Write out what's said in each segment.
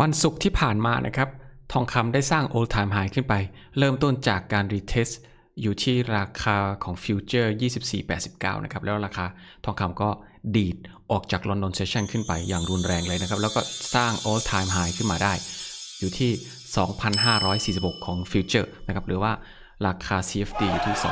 วันศุกร์ที่ผ่านมานะครับ ทองคำได้สร้าง all time high ขึ้นไป เริ่มต้นจากการ retest อยู่ที่ราคาของฟิวเจอร์ 24.89 นะครับ แล้วราคาทองคำก็ดีดออกจาก London Session ขึ้นไปอย่างรุนแรงเลยนะครับ แล้วก็สร้าง all time high ขึ้นมาได้ อยู่ที่ 2,546 ของฟิวเจอร์นะครับ หรือว่าราคา CFD อยู่ที่ 2,509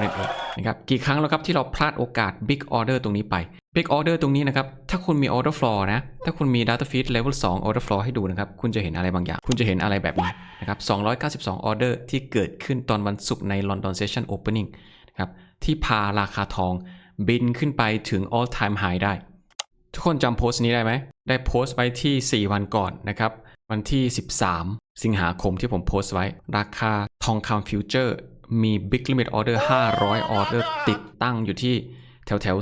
นั่นเองนะครับกี่ครั้งแล้วครับที่เราพลาดโอกาส Big Order ตรงนี้ไป Big Order ตรงนี้นะครับ ถ้าคุณมี Order Floor นะ ถ้าคุณมี Data Feed Level 2 Order Floor ให้ดูนะครับ คุณจะเห็นอะไรบางอย่าง คุณจะเห็นอะไรแบบนี้นะครับ 292 Order ที่เกิดขึ้นตอนวันศุกร์ใน London Session Opening นะครับที่พาราคาทองบินขึ้นไปถึง all time high ได้ ทุกคนจำโพสต์นี้ได้ไหม ได้โพสต์ไว้ที่ 4 วันก่อนนะครับ วันที่ 13 สิงหาคมที่ผมโพสต์ไว้ ราคาทองคำฟิวเจอร์มี Big Limit Order 500 Order ติดตั้งอยู่ที่ แถวแถว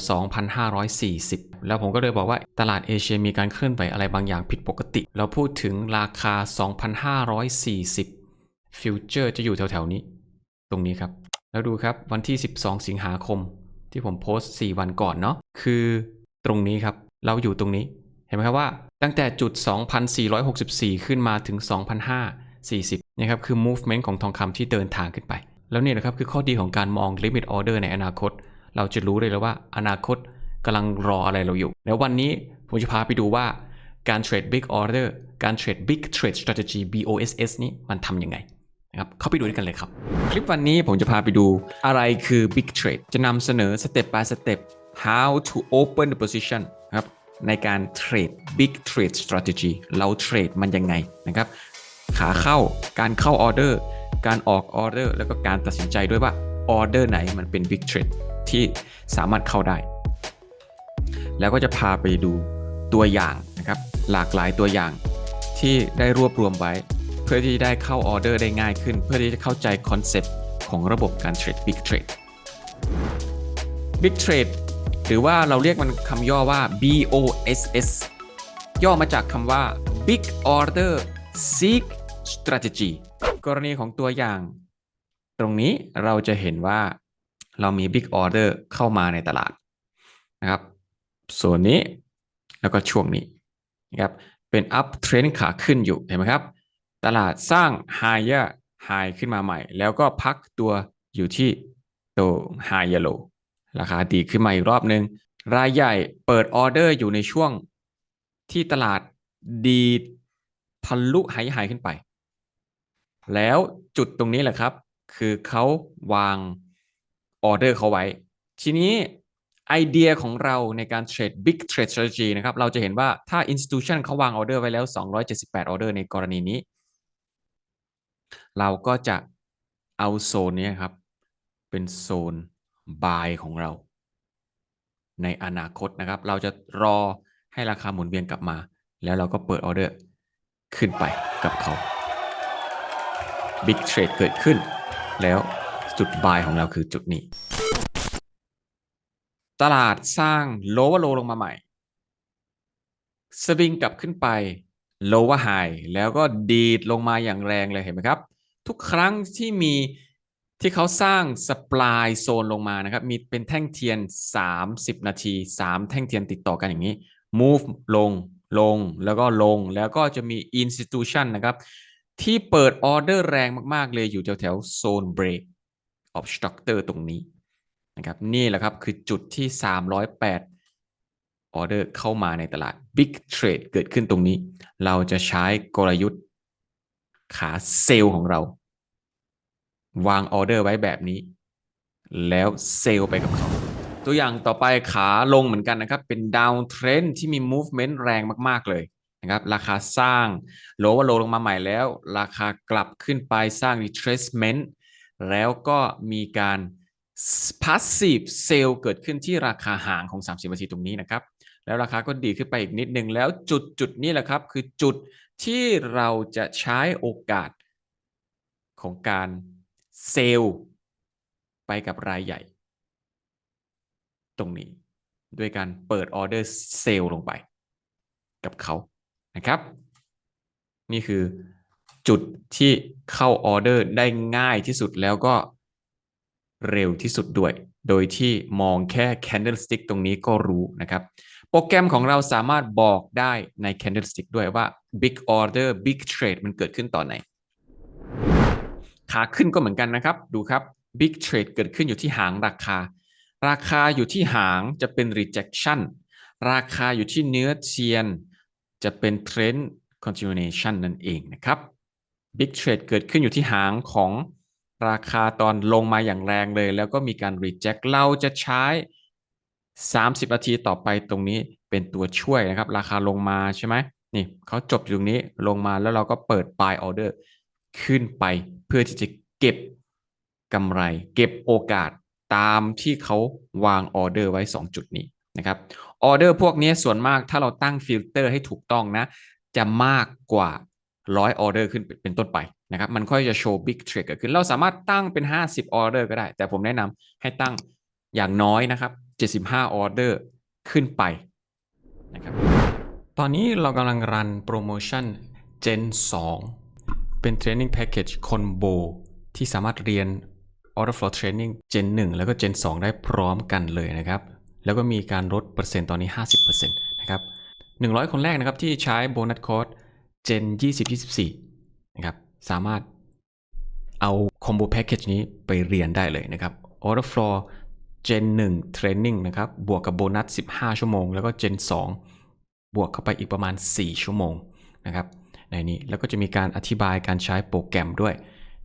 2,540 แล้วผมก็เลยบอกว่าตลาดเอเชียมีการเคลื่อนไหวอะไรบางอย่างผิดปกติ เราพูดถึงราคา 2,540 ฟิวเจอร์จะอยู่แถวแถวๆนี้ ตรงนี้ครับ แล้วดูครับวันที่ 12 สิงหาคม ที่ผมโพสต์ 4 วันก่อนเนาะคือตรงนี้ครับ เราอยู่ตรงนี้เห็นไหมครับว่าตั้งแต่จุด 2,464 ขึ้นมาถึง 2,540นะครับคือ movement ของทองคำที่เดินทางขึ้นไป แล้วเนี่ยนะครับคือข้อดีของการมอง limit order ในอนาคต เราจะรู้เลยแล้วว่า อนาคตกำลังรออะไรเราอยู่ แล้ววันนี้ผมจะพาไปดูว่าการเทรด big order การเทรด big trade strategy BOSS นี้มันทำยังไงนะครับเข้าไปดูด้วยกันเลยครับ คลิปวันนี้ผมจะพาไปดูอะไรคือ Big Trade จะนำเสนอ Step by Step how to open the position ครับในการเทรด Big Trade Strategy เราเทรดมันยังไงนะครับ ขาเข้าการเข้าออเดอร์ การออกออเดอร์ แล้วก็การตัดสินใจด้วยว่าออเดอร์ไหนมันเป็น Big Trade ที่สามารถเข้าได้ แล้วก็จะพาไปดูตัวอย่างนะครับหลากหลายตัวอย่างที่ได้รวบรวมไว้ เพื่อที่ได้เข้าออเดอร์ได้ง่ายขึ้น เพื่อที่จะเข้าใจคอนเซปต์ของระบบการเทรด Big Trade Big Trade หรือว่าเราเรียกมันคำย่อว่า BOSS ย่อมาจากคำว่า Big Order Seek Strategy กรณีของตัวอย่าง ตรงนี้เราจะเห็นว่า เรามี Big Order เข้ามาในตลาดนะครับ ส่วนนี้แล้วก็ช่วงนี้นะครับเป็น up trend ขาขึ้นอยู่เห็นไหมครับ ตลาดสร้าง higher high ขึ้นมาใหม่ แล้วก็พักตัวอยู่ที่ตัว high yellow ราคาดีขึ้นมาอีกรอบนึง รายใหญ่เปิดออเดอร์อยู่ในช่วงที่ตลาดดีทะลุไฮไฮขึ้นไป แล้วจุดตรงนี้แหละครับ คือเขาวาง ออเดอร์เขาไว้ ทีนี้ไอเดียของเราในการเทรด Big Trade Strategy นะครับ เราจะเห็นว่าถ้า Institution เขาวางออเดอร์ไว้แล้ว 278 ออเดอร์ในกรณีนี้ เราก็จะเอาโซนนี้ครับ เป็นโซน buy ของเรา ในอนาคตนะครับ เราจะรอให้ราคาหมุนเวียนกลับมา แล้วเราก็เปิดออเดอร์ขึ้นไปกับเขา Big Trade เกิดขึ้นแล้ว จุด buy ของเราคือจุดนี้ ตลาดสร้าง lower low ลงมาใหม่ สวิงกลับขึ้นไป lower high แล้วก็ดีดลงมาอย่างแรงเลยเห็นไหมครับ ทุกครั้งที่มีที่เขาสร้างสป라이โซนลงมานะครับ มีเป็นแท่งเทียน 30 นาที 3 แท่งเทียนติดต่อกันอย่างนี้ move ลงลงแล้วก็ลงแล้วก็จะมี institution นะครับ ที่เปิดออเดอร์แรงมาก ๆ เลยอยู่แถวแถวโซน break structure ตรงนี้นะครับนี่แหละครับคือจุดที่ 308ออเดอร์เข้ามาในตลาด Big Trade เกิดขึ้นตรงนี้ เราจะใช้กลยุทธ์ขาเซลล์ของเรา วางออเดอร์ไว้แบบนี้ แล้วเซลล์ไปกับเขาตัวอย่างต่อไปขาลงเหมือนกันนะครับ เป็นดาวเทรนที่มี movement แรงมาก ๆ เลยนะครับ ราคาสร้างโลว่าโลลงมาใหม่แล้ว ราคากลับขึ้นไปสร้าง retracement แล้วก็มีการ passive sell เกิดขึ้นที่ราคาห่างของ 30นาทีตรงนี้นะครับ แล้วราคาก็ดีขึ้นไปอีกนิดนึง แล้วจุดจุดนี้แหละครับ คือจุดที่เราจะใช้โอกาสของการเซลล์ไปกับรายใหญ่ ตรงนี้ด้วยการเปิดออเดอร์เซลล์ลงไป กับเขานะครับ นี่คือ จุดที่เข้าออเดอร์ได้ง่ายที่สุดแล้วก็เร็วที่สุดด้วย โดยที่มองแค่ candlestick ตรงนี้ก็รู้นะครับ โปรแกรมของเราสามารถบอกได้ใน candlestick ด้วยว่า big order big trade มันเกิดขึ้นตอนไหน ขาขึ้นก็เหมือนกันนะครับ ดูครับ big trade เกิดขึ้นอยู่ที่หางราคา ราคาอยู่ที่หางจะเป็น rejection ราคาอยู่ที่เนื้อเทียน จะเป็น trend continuation นั่นเองนะครับ big trade เกิดขึ้นอยู่ที่หางของราคาตอนลงมาอย่างแรงเลย แล้วก็มีการ reject เราจะใช้ 30 นาทีต่อไปตรงนี้เป็นตัวช่วยนะครับ ราคาลงมาใช่ไหมนี่เขาจบอยู่ตรงนี้ลงมาแล้วเราก็เปิด buy order ขึ้นไปเพื่อที่จะเก็บกำไร เก็บโอกาสตามที่เขาวางออเดอร์ไว้ 2 จุดนี้นะครับออเดอร์พวกนี้ส่วนมากถ้าเราตั้งฟิลเตอร์ให้ถูกต้องนะ จะมากกว่า 100ออเดอร์ขึ้นเป็นต้นไปนะครับมันค่อยจะโชว์บิ๊กเทรดเกิดขึ้น เราสามารถตั้งเป็น 50ออเดอร์ก็ได้ แต่ผมแนะนำให้ตั้งอย่างน้อยนะครับ 75ออเดอร์ขึ้นไปนะครับตอนนี้เรากำลังรันโปรโมชั่น Gen 2 เป็น Training Package Combo ที่สามารถเรียน Order Flow Training Gen 1 แล้วก็ Gen 2 ได้พร้อมกันเลยนะครับ แล้วก็มีการลดเปอร์เซ็นต์ตอนนี้ 50%นะครับ 100 คนแรกนะครับที่ใช้โบนัสโค้ด Gen 2024 นะครับ สามารถเอาคอมโบแพ็กเกจนี้ไปเรียนได้เลยนะครับ Order Flow Gen 1 Training นะครับ บวกกับโบนัส 15 ชั่วโมง แล้วก็ Gen 2 บวกเข้าไปอีกประมาณ 4 ชั่วโมงนะครับ ในนี้แล้วก็จะมีการอธิบายการใช้โปรแกรมด้วย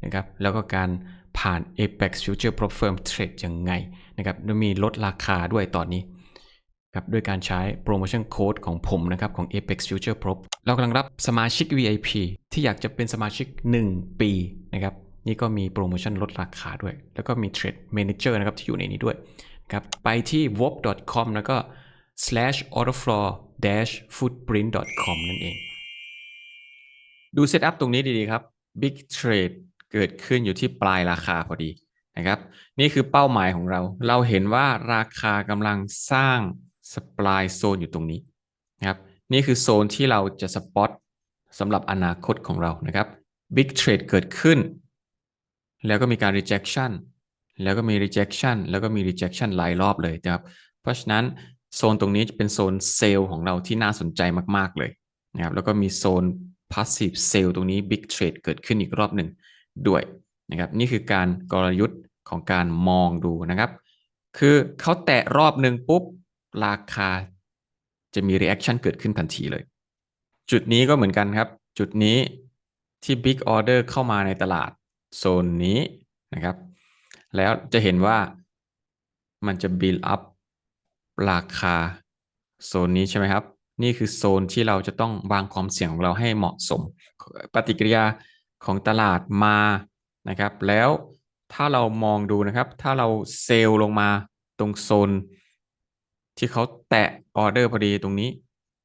นะครับ แล้วก็การผ่าน Apex Future Pro Firm Trade ยังไงนะครับ มีลดราคาด้วยตอนนี้ ครับด้วยการใช้โปรโมชั่นโค้ดของผมนะครับ ของ Apex Future Pro เรากำลังรับสมาชิก VIP ที่อยากจะเป็นสมาชิก 1 ปีนะครับนี่ก็มีโปรโมชั่นลดราคาด้วย แล้วก็มี Trade Manager นะครับที่อยู่ในนี้ด้วยครับไปที่ w o p c o m แล้วก็ slash orderflow dash footprint com นั่นเอง ดูเซตอัพตรงนี้ดีๆครับ Big Trade เกิดขึ้นอยู่ที่ปลายราคาพอดีนะครับ นี่คือเป้าหมายของเรา เราเห็นว่าราคากำลังสร้าง supply zone อยู่ตรงนี้นะครับนี่คือโซนที่เราจะสปอตสำหรับอนาคตของเรานะครับ Big Trade เกิดขึ้น แล้วก็มีการ rejection แล้วก็มี rejection แล้วก็มี rejection หลายรอบเลยนะครับ เพราะฉะนั้นโซนตรงนี้จะเป็นโซนเซลล์ของเราที่น่าสนใจมาก ๆ เลยนะครับแล้วก็มีโซน passive sell ตรงนี้ big trade เกิดขึ้นอีกรอบหนึ่งด้วยนะครับนี่คือการกลยุทธ์ของการมองดูนะครับ คือเขาแตะรอบหนึ่งปุ๊บ ราคาจะมี reaction เกิดขึ้นทันทีเลย จุดนี้ก็เหมือนกันครับ จุดนี้ที่ big order เข้ามาในตลาดโซนนี้นะครับ แล้วจะเห็นว่ามันจะ build up ราคาโซนนี้ใช่ไหมครับ นี่คือโซนที่เราจะต้องวางความเสี่ยงของเราให้เหมาะสม ปฏิกิริยาของตลาดมานะครับ แล้วถ้าเรามองดูนะครับ ถ้าเราเซลล์ลงมาตรงโซน ที่เขาแตะออเดอร์พอดีตรงนี้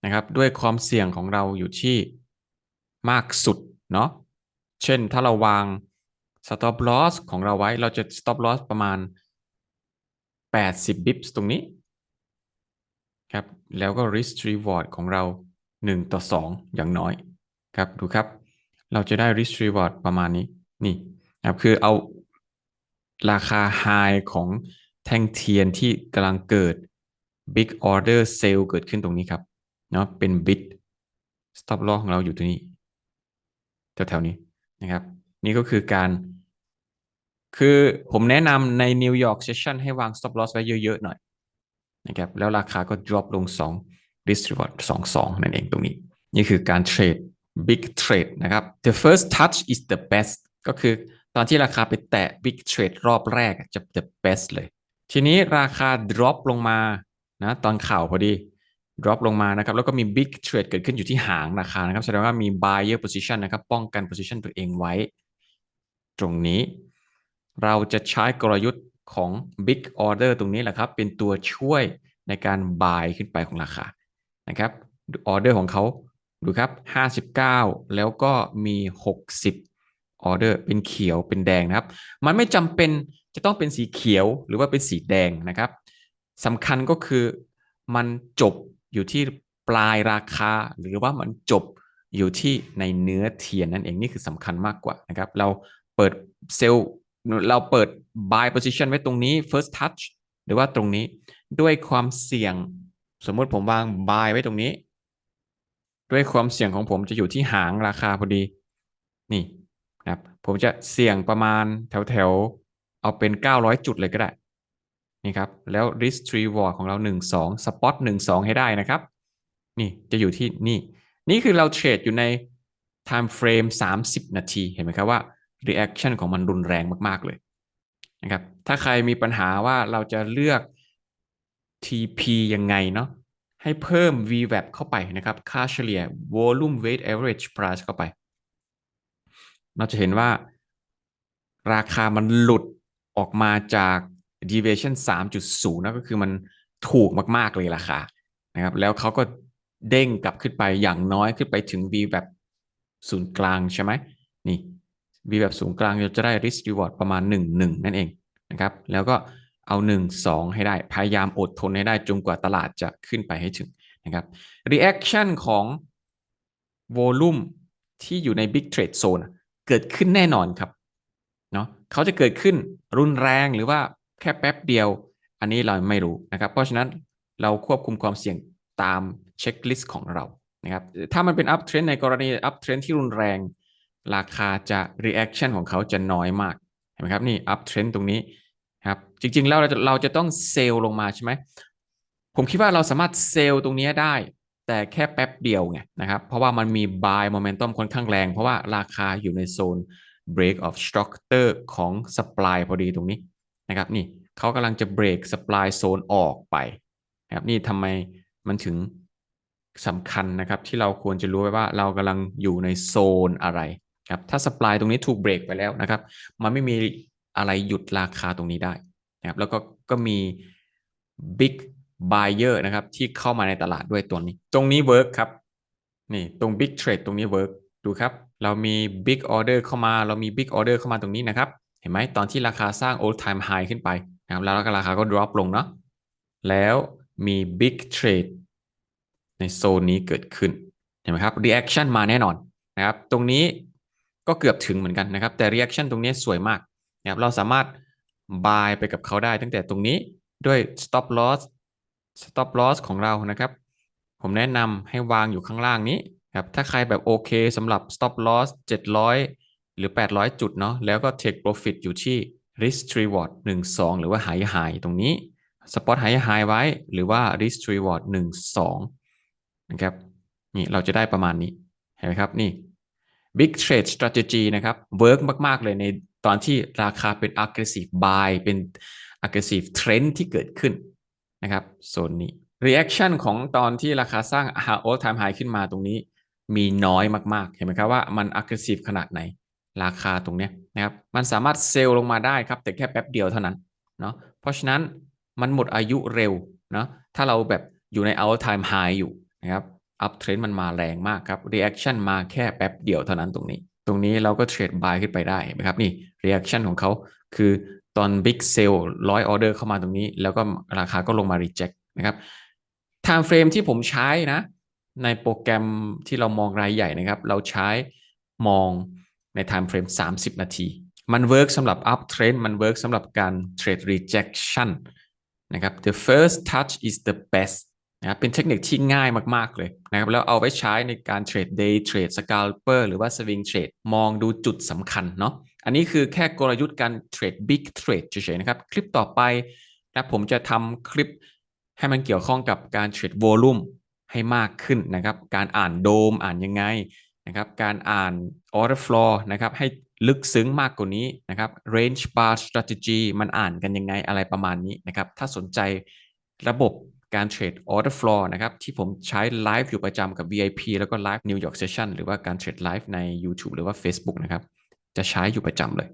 นะครับ ด้วยความเสี่ยงของเราอยู่ที่มากสุดเนาะเช่นถ้าเราวาง stop loss ของเราไว้เราจะ stop loss ประมาณ 80 bips ตรงนี้ครับแล้วก็ risk reward ของเรา 1 ต่อ 2 อย่างน้อยครับดูครับ เราจะได้ risk reward ประมาณนี้นี่ครับคือเอาราคา high ของแท่งเทียนที่กำลังเกิด big order sale เกิดขึ้นตรงนี้ครับเนาะเป็น bid stop loss ของเราอยู่ตรงนี้แถวๆนี้นะครับ นี่ก็คือการ คือผมแนะนำใน New York Session ให้วาง stop loss ไว้เยอะๆหน่อยนะครับแล้วราคาก็ drop ลง 2 risk reward 2 2 นั่นเองตรงนี้ นี่คือการเทรด big trade นะครับ the first touch is the best ก็คือตอนที่ราคาไปแตะ big trade รอบแรกจะ the best เลย ทีนี้ราคา drop ลงมา นะตอนข่าวพอดี drop ลงมานะครับ แล้วก็มี big trade เกิดขึ้นอยู่ที่หางราคานะครับ แสดงว่ามี buyer position นะครับ ป้องกัน position ตัวเองไว้ ตรงนี้ เราจะใช้กลยุทธ์ของ big order ตรงนี้แหละครับ เป็นตัวช่วยในการ buy ขึ้นไปของราคานะครับออเดอร์ของเขาดูครับ 59 แล้วก็มี 60 ออเดอร์ เป็นเขียว เป็นแดงนะครับ มันไม่จำเป็นจะต้องเป็นสีเขียวหรือว่าเป็นสีแดงนะครับ สำคัญก็คือมันจบอยู่ที่ปลายราคา หรือว่ามันจบอยู่ที่ในเนื้อเทียนนั่นเองนี่คือสำคัญมากกว่านะครับ เราเปิดเซลล์เราเปิด buy position ไว้ตรงนี้ first touch หรือว่าตรงนี้ด้วยความเสี่ยง สมมติผมวาง buy ไว้ตรงนี้ ด้วยความเสี่ยงของผมจะอยู่ที่หางราคาพอดี นี่นะครับผมจะเสี่ยงประมาณแถวแถวๆเอาเป็น 900 จุดเลยก็ได้ นี่ครับ แล้ว risk reward ของเรา 1 2 spot 1 2 ให้ได้นะครับ นี่จะอยู่ที่นี่ นี่คือเราเทรดอยู่ใน time frame 30 นาที เห็นไหมครับว่า reaction ของมันรุนแรงมากๆเลยนะครับ ถ้าใครมีปัญหาว่าเราจะเลือก TP ยังไงเนาะ ให้เพิ่ม VWAP เข้าไปนะครับ ค่าเฉลี่ย volume weight average price เข้าไป เราจะเห็นว่าราคามันหลุดออกมาจาก deviation 3.0นะก็คือมันถูกมากๆเลยราคานะครับ แล้วเขาก็เด้งกลับขึ้นไปอย่างน้อยขึ้นไปถึง V แบบศูนย์กลางใช่ไหมนี่ V แบบศูนย์กลางเราจะได้ risk reward ประมาณ 1 1 นั่นเองนะครับ แล้วก็เอา 1 2 ให้ได้ พยายามอดทนให้ได้จนกว่าตลาดจะขึ้นไปให้ถึงนะครับ reaction ของ volume ที่อยู่ใน big trade zone เกิดขึ้นแน่นอนครับเนาะเขาจะเกิดขึ้นรุนแรงหรือว่า แค่แป๊บเดียว อันนี้เราไม่รู้นะครับ เพราะฉะนั้นเราควบคุมความเสี่ยงตามเช็คลิสต์ของเรานะครับ ถ้ามันเป็น up trend ในกรณี up trend ที่รุนแรง ราคาจะ reaction ของเขาจะน้อยมากเห็นไหมครับนี่ up trend ตรงนี้ครับจริงๆแล้วเราจะเราจะต้องเซลล์ลงมาใช่ไหมผมคิดว่าเราสามารถเซลล์ตรงนี้ได้ แต่แค่แป๊บเดียวไงนะครับ เพราะว่ามันมี buy momentum ค่อนข้างแรง เพราะว่าราคาอยู่ในโซน break of structure ของ supply พอดีตรงนี้ นะครับนี่เขากำลังจะ break supply zone ออกไปนะครับนี่ทำไมมันถึงสำคัญนะครับที่เราควรจะรู้ไว้ว่าเรากำลังอยู่ในโซนอะไรครับถ้า supply ตรงนี้ถูก break ไปแล้วนะครับ มันไม่มีอะไรหยุดราคาตรงนี้ได้นะครับแล้วก็ก็มี big buyer นะครับที่เข้ามาในตลาดด้วยตัวนี้ ตรงนี้ work ครับนี่ตรง big trade ตรงนี้ work ดูครับ เรามี big order เข้ามาเรามี big order เข้ามาตรงนี้นะครับ เห็นไหมตอนที่ราคาสร้าง all time high ขึ้นไปนะครับแล้วราคาก็ drop ลงเนาะแล้วมี big trade ในโซนนี้เกิดขึ้นเห็นไหมครับ reaction มาแน่นอนนะครับ ตรงนี้ก็เกือบถึงเหมือนกันนะครับ แต่ reaction ตรงนี้สวยมากนะครับเราสามารถ buy ไปกับเขาได้ตั้งแต่ตรงนี้ด้วย stop loss stop loss ของเรานะครับ ผมแนะนำให้วางอยู่ข้างล่างนี้ครับถ้าใครแบบโอเคสำหรับ stop loss 700 หรือ 800 จุดเนาะแล้วก็ take profit อยู่ที่ risk reward 1 2 หรือว่า high high ตรงนี้ spot high high ไว้ หรือว่า risk reward 1 2 นะครับนี่เราจะได้ประมาณนี้เห็นไหมครับนี่ big trade strategy นะครับ work มาก ๆ เลยในตอนที่ราคาเป็น aggressive buy เป็น aggressive trend ที่เกิดขึ้นนะครับโซนนี้ reaction ของตอนที่ราคาสร้าง all time high ขึ้นมาตรงนี้ มีน้อยมาก ๆ เห็นไหมครับว่ามัน aggressive ขนาดไหน ราคาตรงเนี้ยนะครับ มันสามารถเซลล์ลงมาได้ครับ แต่แค่แป๊บเดียวเท่านั้นเนาะเพราะฉะนั้นมันหมดอายุเร็วเนาะถ้าเราแบบอยู่ใน all time high อยู่นะครับ up trend มันมาแรงมากครับ reaction มาแค่แป๊บเดียวเท่านั้นตรงนี้ ตรงนี้เราก็เทรด buy ขึ้นไปได้นะครับนี่ reaction ของเขาคือตอน big sell ร้อยออเดอร์เข้ามาตรงนี้ แล้วก็ราคาก็ลงมา reject นะครับ time frame ที่ผมใช้นะ ในโปรแกรมที่เรามองรายใหญ่นะครับ เราใช้มอง ใน time frame 30 นาที มัน work สำหรับ up trend มัน work สำหรับการ trade rejection นะครับ the first touch is the best นะครับเป็นเทคนิคที่ง่ายมากๆเลยนะครับแล้วเอาไว้ใช้ในการเทรด day trade scalper หรือว่า swing trade มองดูจุดสำคัญเนาะอันนี้คือแค่กลยุทธ์การเทรด big trade เฉยๆนะครับ คลิปต่อไปนะผมจะทำคลิปให้มันเกี่ยวข้องกับการเทรด volume ให้มากขึ้นนะครับ การอ่านโดมอ่านยังไง นะครับการอ่าน order flow นะครับให้ลึกซึ้งมากกว่านี้นะครับ range bar strategy มันอ่านกันยังไงอะไรประมาณนี้นะครับถ้าสนใจระบบการเทรด order flow นะครับที่ผมใช้ไลฟ์อยู่ประจำกับ VIP แล้วก็ไลฟ์ New York Session หรือว่าการเทรดไลฟ์ใน YouTube หรือว่า Facebook นะครับจะใช้อยู่ประจำเลย